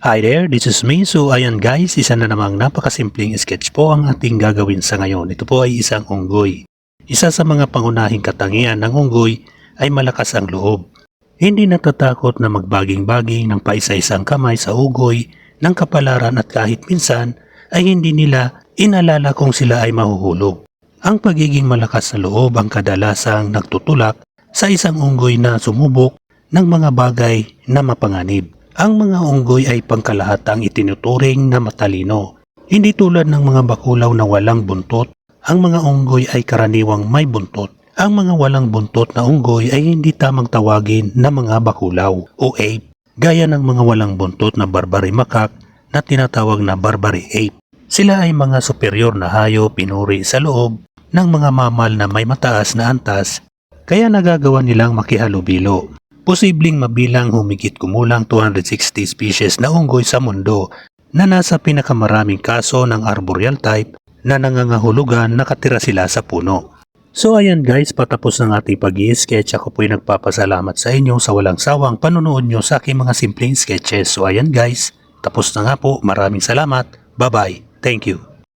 Hi there, this is me. So ayan guys, isa na namang napakasimpleng sketch po ang ating gagawin sa ngayon. Ito po ay isang unggoy. Isa sa mga pangunahing katangian ng unggoy ay malakas ang loob. Hindi natatakot na magbaging-baging ng paisa-isang kamay sa unggoy ng kapalaran at kahit minsan ay hindi nila inalala kung sila ay mahuhulog. Ang pagiging malakas sa loob ang kadalasang nagtutulak sa isang unggoy na sumubok ng mga bagay na mapanganib. Ang mga unggoy ay pangkalahatang itinuturing na matalino. Hindi tulad ng mga bakulaw na walang buntot, ang mga unggoy ay karaniwang may buntot. Ang mga walang buntot na unggoy ay hindi tamang tawagin na mga bakulaw o ape, gaya ng mga walang buntot na barbary macaque na tinatawag na barbary ape. Sila ay mga superior na hayop pinuri sa loob ng mga mamal na may mataas na antas kaya nagagawa nilang makihalubilo. Posibleng mabilang humigit kumulang 260 species na unggoy sa mundo na nasa pinakamaraming kaso ng arboreal type na nangangahulugan nakatira sila sa puno. So ayan guys, patapos ng ating pag sketch Ako po'y nagpapasalamat sa inyo sa walang sawang panonood nyo sa aking mga simpleng sketches. So ayan guys, tapos na nga po. Maraming salamat. Bye-bye. Thank you.